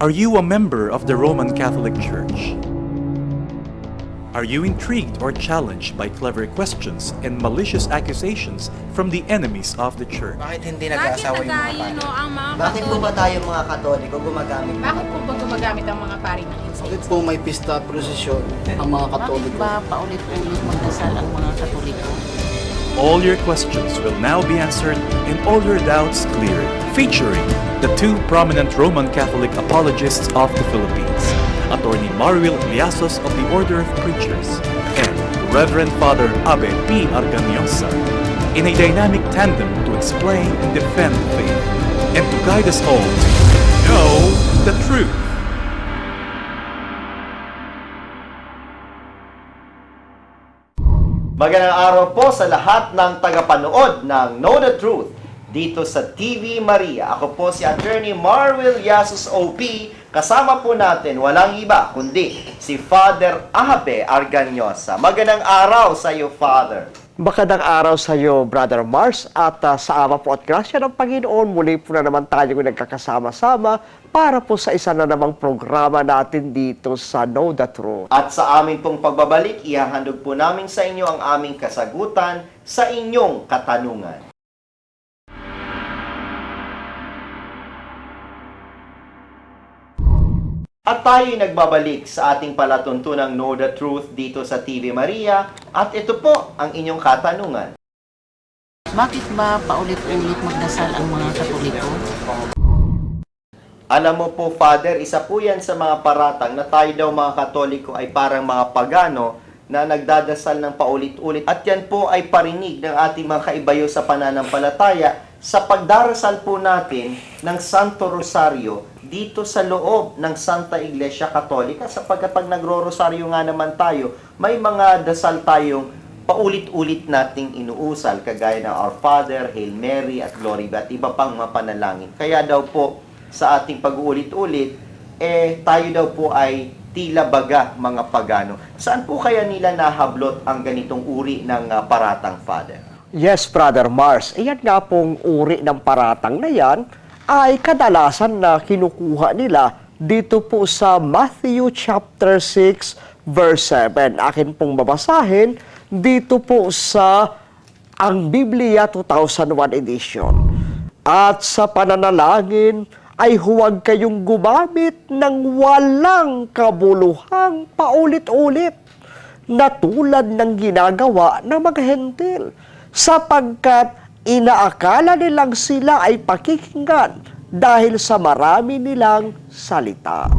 Are you a member of the Roman Catholic Church? Are you intrigued or challenged by clever questions and malicious accusations from the enemies of the church? Bakit hindi Bakit nag-aasawa na yung mga pare? no, ang mga Bakit po ba tayo mga katoliko gumagamit Bakit po ba gumagamit ang mga pari ng Bakit incense? po may pista prosesyon ang mga Bakit katoliko? ba paulit-ulit magdasal ang mga katoliko? All your questions will now be answered and all your doubts cleared. Featuring the two prominent Roman Catholic apologists of the Philippines, Attorney Maruel Liasos of the Order of Preachers and Reverend Father Abe P. Arganiosa in a dynamic tandem to explain and defend faith and to guide us all to know the truth. Magandang araw po sa lahat ng tagapanood ng Know the Truth dito sa TV Maria. Ako po si Attorney Marwil Yasus OP. Kasama po natin walang iba kundi si Father Abe Arganyosa. Magandang araw sa iyo, Father. Magandang araw sa iyo, Brother Mars, at ah, sa ama po at grasya ng Panginoon, muli po na naman tayo nagkakasama-sama para po sa isa na namang programa natin dito sa Know the Truth. At sa amin pong pagbabalik, ihahandog po namin sa inyo ang aming kasagutan sa inyong katanungan. At tayo nagbabalik sa ating palatuntunang Know the Truth dito sa TV Maria. At ito po ang inyong katanungan. Bakit ba paulit-ulit magdasal ang mga katoliko? Alam mo po, Father, isa po yan sa mga paratang na tayo daw mga Katoliko ay parang mga pagano na nagdadasal ng paulit-ulit. At yan po ay parinig ng ating mga kaibayo sa pananampalataya sa pagdarasal po natin ng Santo Rosario dito sa loob ng Santa Iglesia Katolika sapagkat pag nagro-rosaryo nga naman tayo, may mga dasal tayong paulit-ulit nating inuusal kagaya ng Our Father, Hail Mary at Glory at iba pang mga panalangin. Kaya daw po sa ating pag-uulit-ulit, eh tayo daw po ay tila baga mga pagano. Saan po kaya nila nahablot ang ganitong uri ng ah, paratang, Father? Yes, Brother Mars, iyan nga pong uri ng paratang na yan ay kadalasan na kinukuha nila dito po sa Matthew chapter 6 verse 7. Akin pong babasahin dito po sa ang Biblia 2001 edition. At sa pananalangin ay huwag kayong gumamit ng walang kabuluhang paulit-ulit na tulad ng ginagawa ng mga hentil sapagkat inaakala nilang sila ay pakikinggan dahil sa marami nilang salita.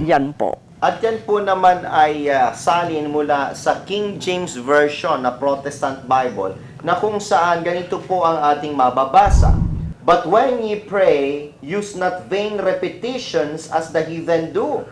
Yan po. At yan po naman ay ah, salin mula sa King James Version na Protestant Bible na kung saan ganito po ang ating mababasa. But when ye pray, use not vain repetitions as the heathen do,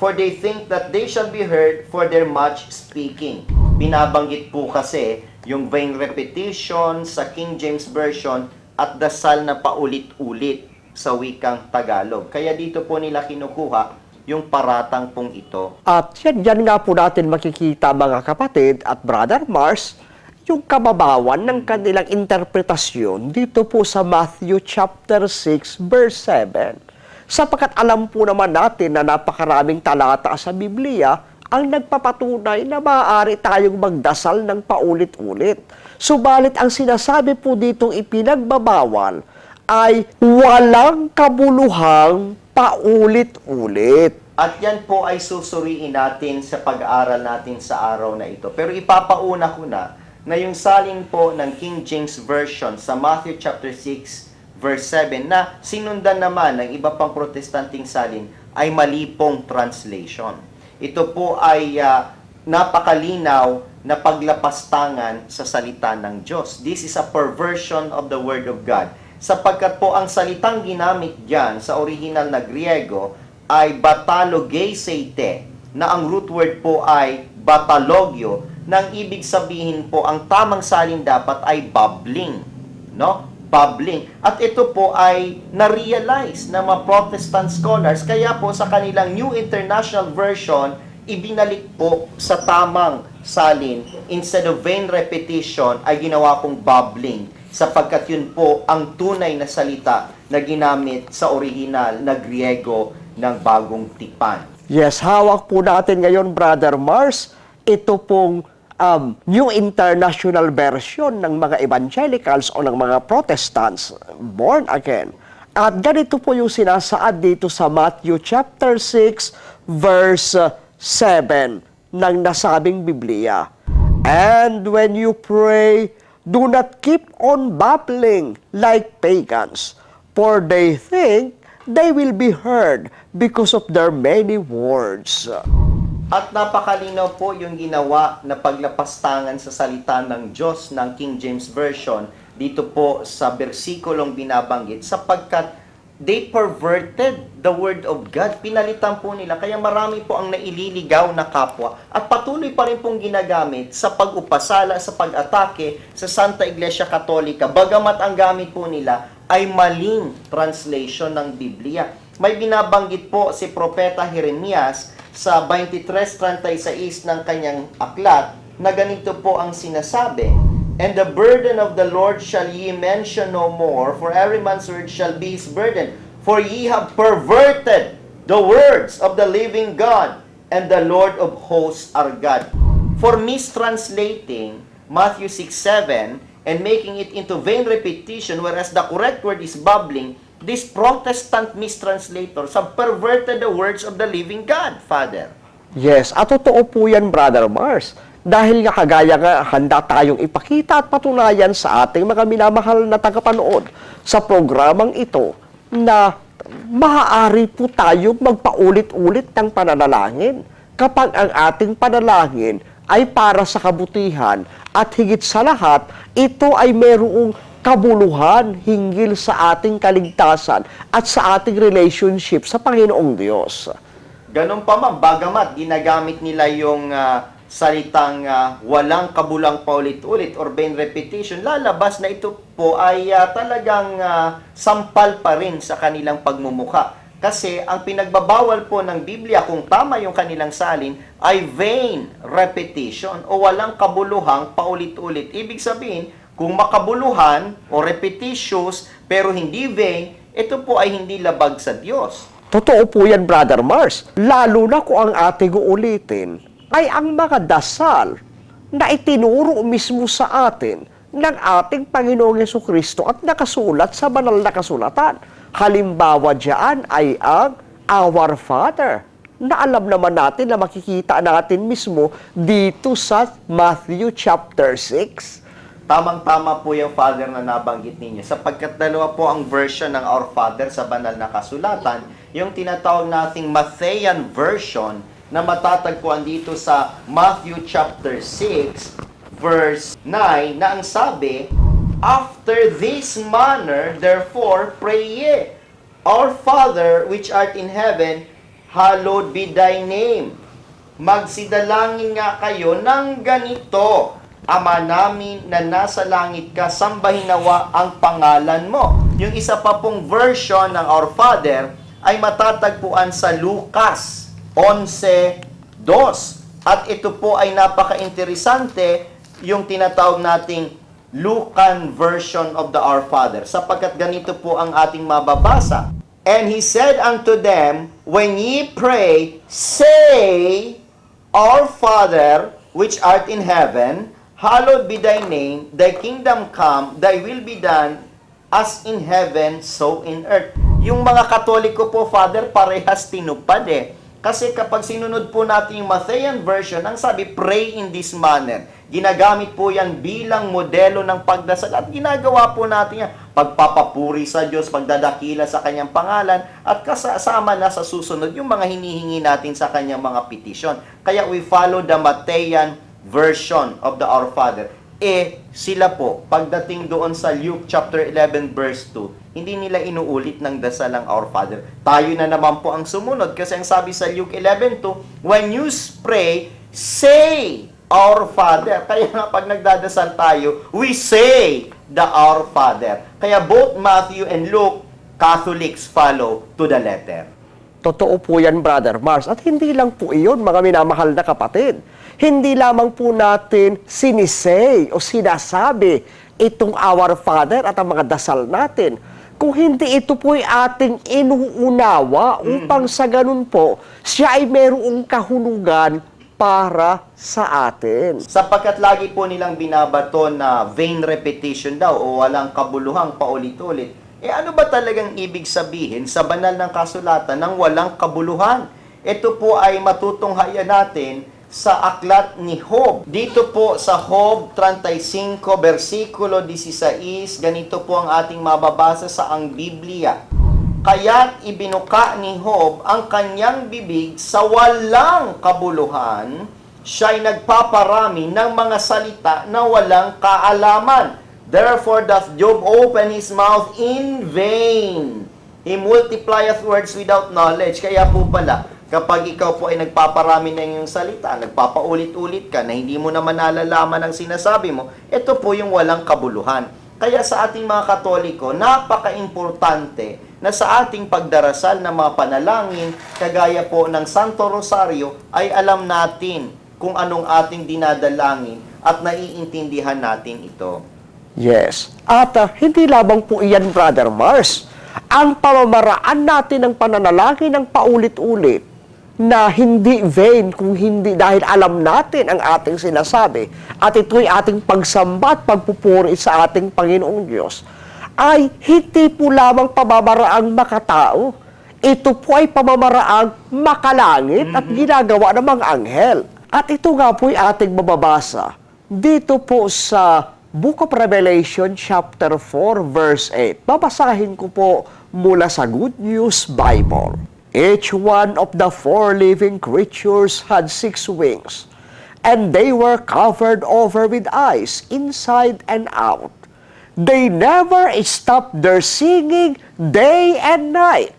for they think that they shall be heard for their much speaking. Binabanggit po kasi yung vain repetition sa King James Version at dasal na paulit-ulit sa wikang Tagalog. Kaya dito po nila kinukuha yung paratang pong ito. At yan, yan nga po natin makikita mga kapatid at Brother Mars, yung kababawan ng kanilang interpretasyon dito po sa Matthew chapter 6 verse 7. Sapagkat alam po naman natin na napakaraming talata sa Biblia ang nagpapatunay na maaari tayong magdasal ng paulit-ulit. Subalit ang sinasabi po ditong ipinagbabawal ay walang kabuluhang paulit-ulit. At yan po ay susuriin natin sa pag-aaral natin sa araw na ito. Pero ipapauna ko na na yung salin po ng King James Version sa Matthew chapter 6 verse 7 na sinundan naman ng iba pang protestanting salin ay mali pong translation. Ito po ay ah, napakalinaw na paglapastangan sa salita ng Diyos. This is a perversion of the Word of God. Sapagkat po ang salitang ginamit diyan sa original na Griego ay batalogeisete na ang root word po ay batalogyo nang ibig sabihin po ang tamang salin dapat ay bubbling no? Bubbling. At ito po ay na-realize ng mga Protestant scholars. Kaya po sa kanilang New International Version ibinalik po sa tamang salin instead of vain repetition ay ginawa pong bubbling. Sapagkat yun po ang tunay na salita na ginamit sa original na Griego ng bagong tipan. Yes, hawak po natin ngayon, Brother Mars, ito pong um, New International Version ng mga Evangelicals o ng mga Protestants, born again. At ganito po yung sinasaad dito sa Matthew chapter 6, verse uh, 7 ng nasabing Biblia. And when you pray, do not keep on babbling like pagans, for they think they will be heard because of their many words. At napakalinaw po yung ginawa na paglapastangan sa salita ng Diyos ng King James Version dito po sa bersikulong binabanggit sapagkat they perverted the word of God. Pinalitan po nila. Kaya marami po ang naililigaw na kapwa at patuloy pa rin pong ginagamit sa pag-upasala, sa pag-atake sa Santa Iglesia Katolika. Bagamat ang gamit po nila ay maling translation ng Biblia. May binabanggit po si Propeta Jeremias sa 23.36 ng kanyang aklat na ganito po ang sinasabi, And the burden of the Lord shall ye mention no more, for every man's word shall be his burden. For ye have perverted the words of the living God, and the Lord of hosts are God. For mistranslating Matthew 6:7 and making it into vain repetition, whereas the correct word is babbling, these Protestant mistranslators have perverted the words of the living God, Father. Yes, at totoo po yan, Brother Mars. Dahil nga kagaya nga, handa tayong ipakita at patunayan sa ating mga minamahal na tagapanood sa programang ito na maaari po tayong magpaulit-ulit ng pananalangin kapag ang ating panalangin ay para sa kabutihan at higit sa lahat, ito ay mayroong kabuluhan hinggil sa ating kaligtasan at sa ating relationship sa Panginoong Diyos. Ganun pa man, bagamat ginagamit nila yung ah, salitang ah, walang kabulang paulit-ulit or vain repetition, lalabas na ito po ay ah, talagang ah, sampal pa rin sa kanilang pagmumuka. Kasi ang pinagbabawal po ng Biblia, kung tama yung kanilang salin, ay vain repetition o walang kabuluhang paulit-ulit. Ibig sabihin, kung makabuluhan o repetitious pero hindi vain, ito po ay hindi labag sa Diyos. Totoo po yan, Brother Mars. Lalo na kung ang ating uulitin ay ang mga dasal na itinuro mismo sa atin ng ating Panginoong Yeso Kristo at nakasulat sa banal na kasulatan. Halimbawa diyan ay ang Our Father na alam naman natin na makikita natin mismo dito sa Matthew chapter 6. Tamang-tama po yung Father na nabanggit ninyo. Sapagkat dalawa po ang version ng Our Father sa banal na kasulatan, yung tinatawag nating Matthean version na matatagpuan dito sa Matthew chapter 6 verse 9 na ang sabi, After this manner, therefore, pray ye, Our Father which art in heaven, hallowed be thy name. Magsidalangin nga kayo ng ganito, Ama namin na nasa langit ka, sambahin nawa ang pangalan mo. Yung isa pa pong version ng Our Father ay matatagpuan sa Lucas 11.2. At ito po ay napaka-interesante yung tinatawag nating Lucan version of the Our Father. Sapagkat ganito po ang ating mababasa. And he said unto them, When ye pray, say, Our Father, which art in heaven, hallowed be thy name, thy kingdom come, thy will be done, as in heaven, so in earth. Yung mga katoliko po, Father, parehas tinupad eh. Kasi kapag sinunod po natin yung Matthean version, ang sabi, pray in this manner. Ginagamit po yan bilang modelo ng pagdasal at ginagawa po natin yan. Pagpapapuri sa Diyos, pagdadakila sa kanyang pangalan, at kasama na sa susunod yung mga hinihingi natin sa kanyang mga petisyon. Kaya we follow the Matthean version of the Our Father. Eh, sila po, pagdating doon sa Luke chapter 11 verse 2, hindi nila inuulit ng dasal ang Our Father. Tayo na naman po ang sumunod kasi ang sabi sa Luke 11:2, when you pray, say Our Father. Kaya nga pag nagdadasal tayo, we say the Our Father. Kaya both Matthew and Luke, Catholics follow to the letter. Totoo po yan, Brother Mars. At hindi lang po iyon, mga minamahal na kapatid. Hindi lamang po natin sinisay o sinasabi itong Our Father at ang mga dasal natin. kung hindi ito po'y ating inuunawa upang sa ganun po, siya ay mayroong kahulugan para sa atin. Sapagkat lagi po nilang binabato na vain repetition daw o walang kabuluhang paulit-ulit. Eh ano ba talagang ibig sabihin sa banal ng kasulatan ng walang kabuluhan? Ito po ay matutunghayan natin sa aklat ni Job. Dito po sa Job 35 versikulo 16, ganito po ang ating mababasa sa ang Biblia. Kaya't ibinuka ni Job ang kanyang bibig sa walang kabuluhan, siya'y nagpaparami ng mga salita na walang kaalaman. Therefore doth Job open his mouth in vain. He multiplieth words without knowledge. Kaya po pala, kapag ikaw po ay nagpaparami ng iyong salita, nagpapaulit-ulit ka na hindi mo naman nalalaman ang sinasabi mo, ito po yung walang kabuluhan. Kaya sa ating mga Katoliko, napaka-importante na sa ating pagdarasal ng mga panalangin, kagaya po ng Santo Rosario, ay alam natin kung anong ating dinadalangin at naiintindihan natin ito. Yes. At ah, hindi lamang po iyan, Brother Mars. Ang pamamaraan natin ng pananalangin ng paulit-ulit na hindi vain kung hindi dahil alam natin ang ating sinasabi at ito'y ating pagsamba at pagpupuri sa ating Panginoong Diyos ay hindi po lamang pamamaraang makatao. Ito po ay pamamaraang makalangit at ginagawa ng mga anghel. At ito nga po ay ating mababasa dito po sa Book of Revelation chapter 4 verse 8. Babasahin ko po mula sa Good News Bible. Each one of the four living creatures had six wings, and they were covered over with eyes inside and out. They never stopped their singing day and night.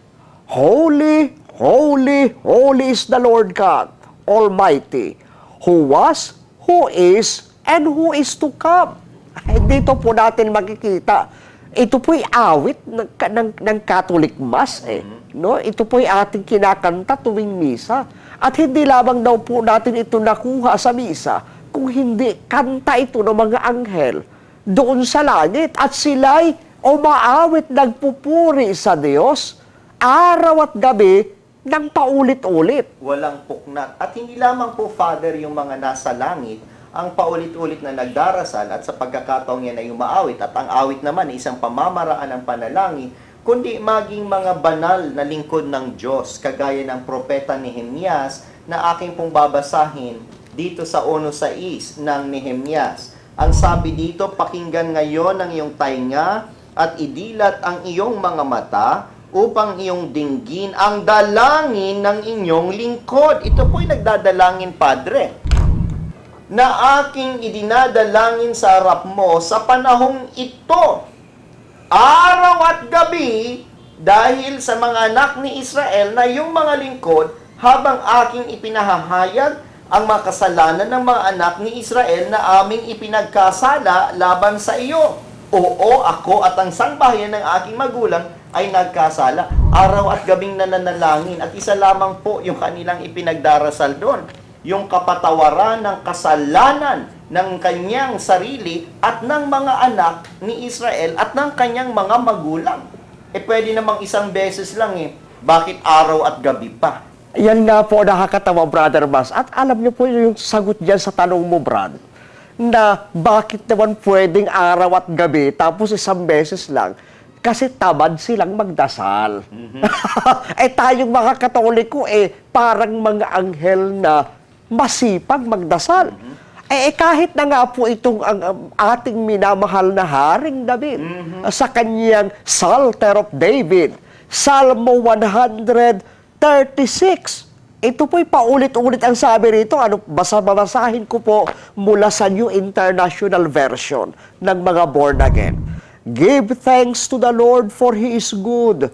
Holy, holy, holy is the Lord God Almighty, who was, who is, and who is to come. Dito po natin makikita. Ito po'y awit ng, ng, ng Catholic Mass eh. No? Ito po'y ating kinakanta tuwing misa. At hindi lamang daw po natin ito nakuha sa misa, kung hindi kanta ito ng mga anghel doon sa langit. At sila'y umaawit nagpupuri sa Diyos araw at gabi ng paulit-ulit. walang puknat. At hindi lamang po, Father, yung mga nasa langit, ang paulit-ulit na nagdarasal at sa pagkakataong yan ay umaawit. At ang awit naman ay isang pamamaraan ng panalangin, kundi maging mga banal na lingkod ng Diyos, kagaya ng propeta Nehemias na aking pong babasahin dito sa 1.6 ng Nehemias. Ang sabi dito, pakinggan ngayon ang iyong tainga at idilat ang iyong mga mata upang iyong dinggin ang dalangin ng inyong lingkod. Ito po'y nagdadalangin, Padre na aking idinadalangin sa harap mo sa panahong ito, araw at gabi, dahil sa mga anak ni Israel na yung mga lingkod, habang aking ipinahahayag ang mga kasalanan ng mga anak ni Israel na aming ipinagkasala laban sa iyo. Oo, ako at ang sangbahayan ng aking magulang ay nagkasala. Araw at gabing nananalangin at isa lamang po yung kanilang ipinagdarasal doon yung kapatawaran ng kasalanan ng kanyang sarili at ng mga anak ni Israel at ng kanyang mga magulang. Eh pwede namang isang beses lang eh. Bakit araw at gabi pa? Yan nga po nakakatawa, Brother Mas. At alam niyo po yung sagot dyan sa tanong mo, Brad, na bakit naman pwedeng araw at gabi tapos isang beses lang? Kasi tamad silang magdasal. eh tayong mga katoliko, eh parang mga anghel na masipag magdasal. Eh, eh, kahit na nga po itong ang, ang ating minamahal na Haring David sa kanyang Psalter of David, Salmo 136. Ito po'y paulit-ulit ang sabi rito. Ano, basa babasahin ko po mula sa New International Version ng mga born again. Give thanks to the Lord for He is good.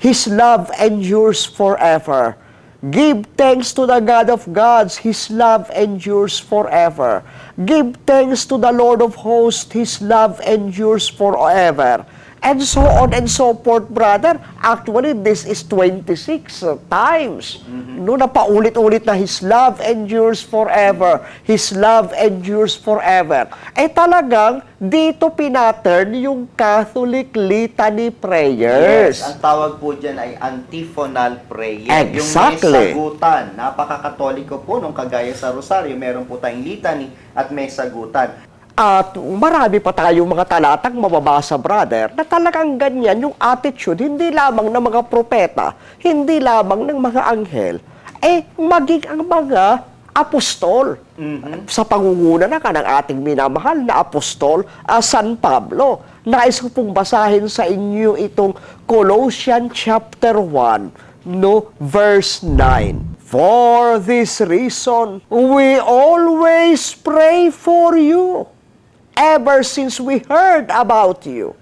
His love endures forever. Give thanks to the God of gods, His love endures forever. Give thanks to the Lord of hosts, His love endures forever. And so on and so forth, brother. Actually, this is 26 times. No, na paulit-ulit na His love endures forever. His love endures forever. Eh talagang, dito pinattern yung Catholic litany prayers. Yes, ang tawag po dyan ay antiphonal prayer. Exactly. Yung may sagutan. Napakakatoliko po nung kagaya sa Rosario, meron po tayong litany at may sagutan. At marami pa tayong mga talatang mababasa, brother, na talagang ganyan yung attitude, hindi lamang ng mga propeta, hindi lamang ng mga anghel, eh maging ang mga apostol. Sa pangunguna na ka ng ating minamahal na apostol, ah, San Pablo. Nais ko pong basahin sa inyo itong Colossians chapter 1, no, verse 9. For this reason, we always pray for you ever since we heard about you.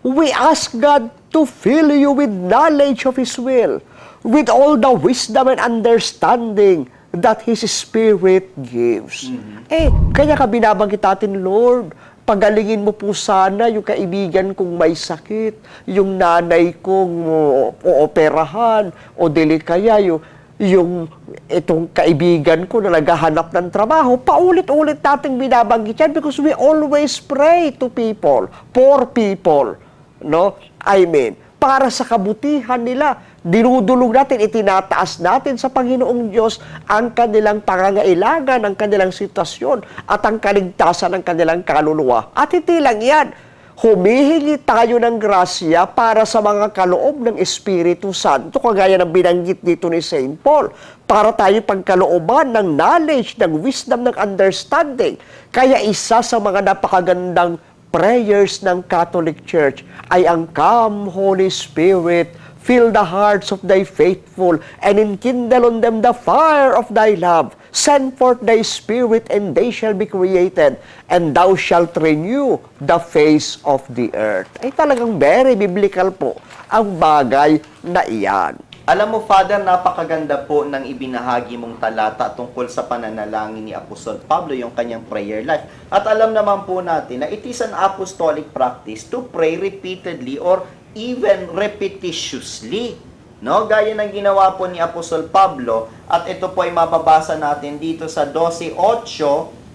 We ask God to fill you with knowledge of His will, with all the wisdom and understanding that His Spirit gives. Eh, kaya ka binabanggit natin, Lord, pagalingin mo po sana yung kaibigan kong may sakit, yung nanay kong uh, ooperahan, o dili kaya yung yung itong kaibigan ko na naghahanap ng trabaho, paulit-ulit nating binabanggit yan because we always pray to people, for people. No? I mean, para sa kabutihan nila, dinudulog natin, itinataas natin sa Panginoong Diyos ang kanilang pangangailangan, ang kanilang sitwasyon, at ang kaligtasan ng kanilang kaluluwa. At hindi lang yan, humihingi tayo ng grasya para sa mga kaloob ng Espiritu Santo, kagaya ng binanggit dito ni St. Paul, para tayo pagkalooban ng knowledge, ng wisdom, ng understanding. Kaya isa sa mga napakagandang prayers ng Catholic Church ay ang Come, Holy Spirit, fill the hearts of thy faithful, and enkindle on them the fire of thy love. Send forth thy spirit, and they shall be created, and thou shalt renew the face of the earth. Ay talagang very biblical po ang bagay na iyan. Alam mo, Father, napakaganda po ng ibinahagi mong talata tungkol sa pananalangin ni Apostol Pablo, yung kanyang prayer life. At alam naman po natin na it is an apostolic practice to pray repeatedly or even repetitiously. No, gaya ng ginawa po ni Apostol Pablo at ito po ay mababasa natin dito sa 12:8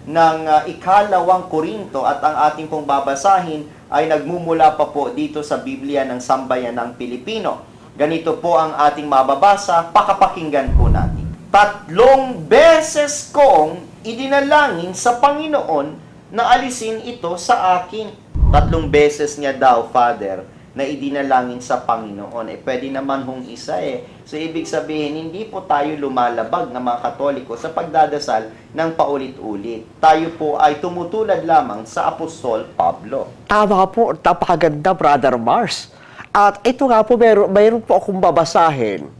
ng uh, ikalawang Korinto at ang ating pong babasahin ay nagmumula pa po dito sa Biblia ng Sambayan ng Pilipino. Ganito po ang ating mababasa, pakapakinggan po natin. Tatlong beses kong idinalangin sa Panginoon na alisin ito sa akin. Tatlong beses niya daw, Father, na idinalangin sa Panginoon. Eh, pwede naman hong isa eh. So, ibig sabihin, hindi po tayo lumalabag ng mga Katoliko sa pagdadasal ng paulit-ulit. Tayo po ay tumutulad lamang sa Apostol Pablo. Tama po, napakaganda, Brother Mars. At ito nga po, meron, mayroon po akong babasahin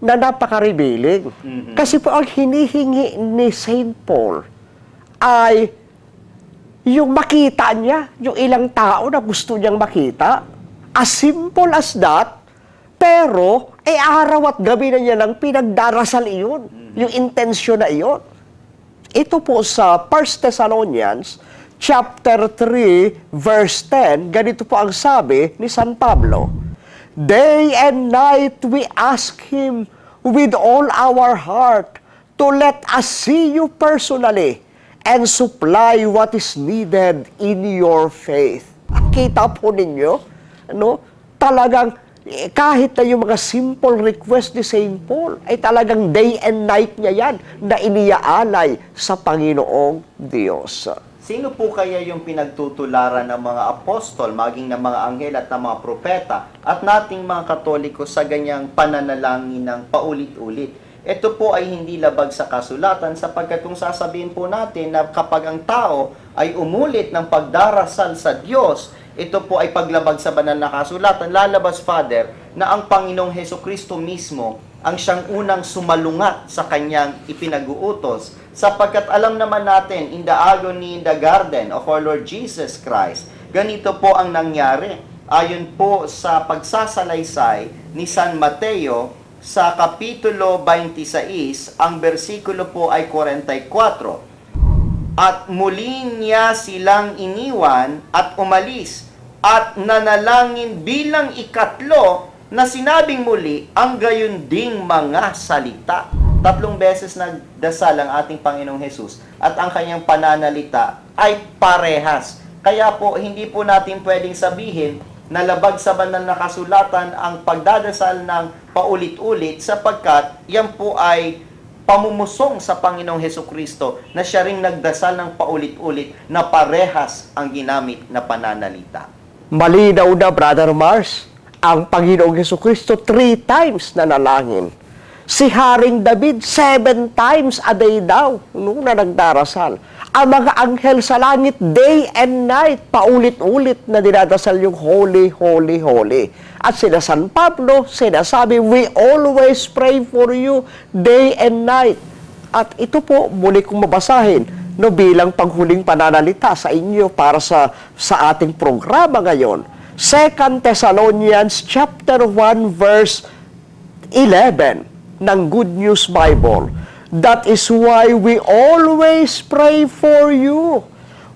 na napaka-revealing. Kasi po ang hinihingi ni St. Paul ay yung makita niya, yung ilang tao na gusto niyang makita. As simple as that, pero eh araw at gabi na niya lang pinagdarasal iyon. Yung intensyon na iyon. Ito po sa 1 Thessalonians chapter 3 verse 10, ganito po ang sabi ni San Pablo. Day and night we ask Him with all our heart to let us see you personally and supply what is needed in your faith. Kita po ninyo, no? Talagang eh, kahit na yung mga simple request ni St. Paul, ay talagang day and night niya yan na iniaalay sa Panginoong Diyos. Sino po kaya yung pinagtutularan ng mga apostol, maging ng mga anghel at ng mga propeta, at nating mga katoliko sa ganyang pananalangin ng paulit-ulit? Ito po ay hindi labag sa kasulatan sapagkat kung sasabihin po natin na kapag ang tao ay umulit ng pagdarasal sa Diyos, ito po ay paglabag sa banal na kasulatan. Lalabas, Father, na ang Panginoong Heso Kristo mismo ang siyang unang sumalungat sa kanyang ipinag-uutos. Sapagkat alam naman natin, in the agony in the garden of our Lord Jesus Christ, ganito po ang nangyari. Ayon po sa pagsasalaysay ni San Mateo sa Kapitulo 26, ang bersikulo po ay 44. At muli niya silang iniwan at umalis at nanalangin bilang ikatlo na sinabing muli ang gayon ding mga salita. Tatlong beses nagdasal ang ating Panginoong Hesus at ang kanyang pananalita ay parehas. Kaya po, hindi po natin pwedeng sabihin na labag sa banal na kasulatan ang pagdadasal ng paulit-ulit sapagkat yan po ay pamumusong sa Panginoong Heso Kristo na siya ring nagdasal ng paulit-ulit na parehas ang ginamit na pananalita. Malinaw na, Brother Mars, ang Panginoong Heso Kristo three times na nalangin. Si Haring David, seven times a day daw, nung na nagdarasal. Ang mga anghel sa langit, day and night, paulit-ulit na dinadasal yung Holy, Holy, Holy. At sila San Pablo, sinasabi, we always pray for you day and night. At ito po, muli kong mabasahin no, bilang panghuling pananalita sa inyo para sa, sa ating programa ngayon. 2 Thessalonians chapter 1 verse 11 ng Good News Bible. That is why we always pray for you.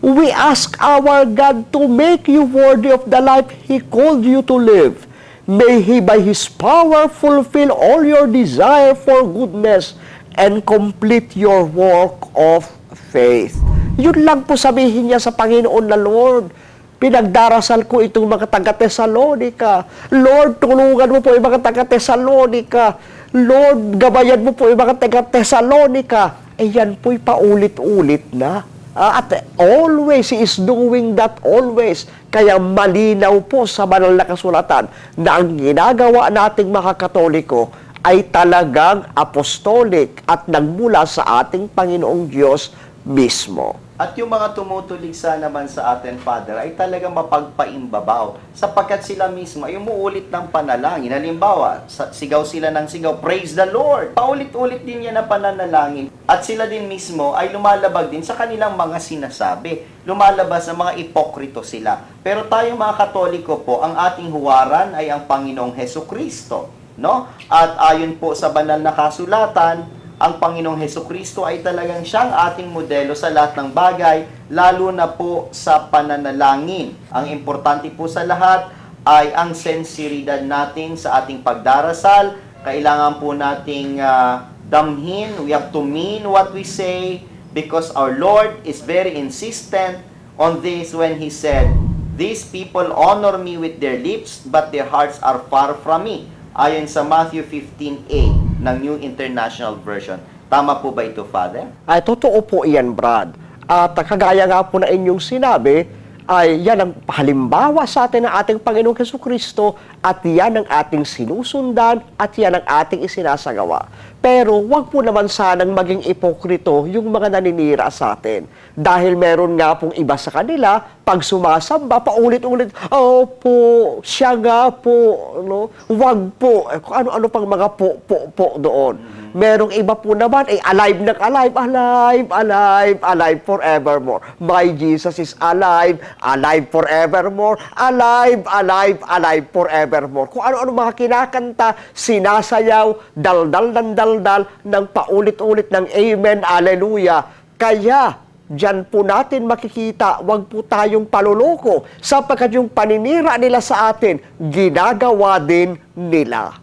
We ask our God to make you worthy of the life He called you to live. May He by His power fulfill all your desire for goodness and complete your work of faith. Yun lang po sabihin niya sa Panginoon na Lord. Pinagdarasal ko itong mga taga-Tesalonika. Lord, tulungan mo po yung mga taga-Tesalonika. Lord, gabayan mo po yung mga taga-Tesalonika. Eh yan po'y paulit-ulit na. Ah, at always, He is doing that always. Kaya malinaw po sa banal na kasulatan na ang ginagawa nating mga Katoliko ay talagang apostolic at nagmula sa ating Panginoong Diyos mismo. At yung mga tumutuligsa naman sa atin, Father, ay talagang mapagpaimbabaw sapagkat sila mismo ay umuulit ng panalangin. Halimbawa, sigaw sila ng sigaw, Praise the Lord! Paulit-ulit din yan na pananalangin. At sila din mismo ay lumalabag din sa kanilang mga sinasabi. Lumalabas sa mga ipokrito sila. Pero tayo mga Katoliko po, ang ating huwaran ay ang Panginoong Heso Kristo. No? At ayon po sa banal na kasulatan, ang Panginoong Heso Kristo ay talagang siyang ating modelo sa lahat ng bagay, lalo na po sa pananalangin. Ang importante po sa lahat ay ang sensiridad natin sa ating pagdarasal. Kailangan po nating ah, damhin, we have to mean what we say because our Lord is very insistent on this when He said, These people honor me with their lips, but their hearts are far from me. Ayon sa Matthew 15:8 ng New International Version. Tama po ba ito, Father? Ay, totoo po iyan, Brad. At kagaya nga po na inyong sinabi, ay yan ang halimbawa sa atin ng ating Panginoong Heso Kristo at yan ang ating sinusundan at yan ang ating isinasagawa. Pero wag po naman sanang maging ipokrito yung mga naninira sa atin. Dahil meron nga pong iba sa kanila, pag sumasamba, paulit-ulit, Opo, siya nga po, no? wag po. Eh, ano-ano pang mga po-po-po doon. Merong iba po naman, eh, alive ng alive, alive, alive, alive forevermore. My Jesus is alive, alive forevermore, alive, alive, alive forevermore. Kung ano-ano mga kinakanta, sinasayaw, daldal ng daldal, ng paulit-ulit ng Amen, Alleluia. Kaya, Diyan po natin makikita, wag po tayong paluloko sapagkat yung paninira nila sa atin, ginagawa din nila.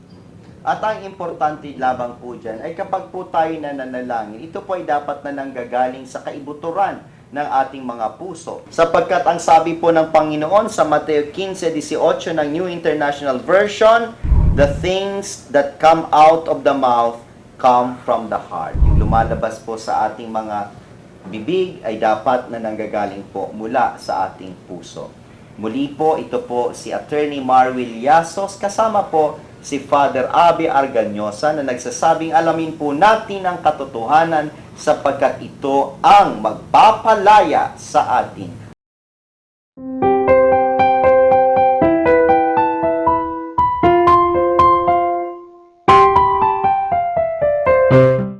At ang importante lamang po dyan ay kapag po tayo na nanalangin, ito po ay dapat na nanggagaling sa kaibuturan ng ating mga puso. Sapagkat ang sabi po ng Panginoon sa Mateo 15:18 ng New International Version, the things that come out of the mouth come from the heart. Yung lumalabas po sa ating mga bibig ay dapat na nanggagaling po mula sa ating puso. Muli po, ito po si Attorney Marwil Yasos kasama po si Father Abi Arganyosa na nagsasabing alamin po natin ang katotohanan sapagkat ito ang magpapalaya sa atin.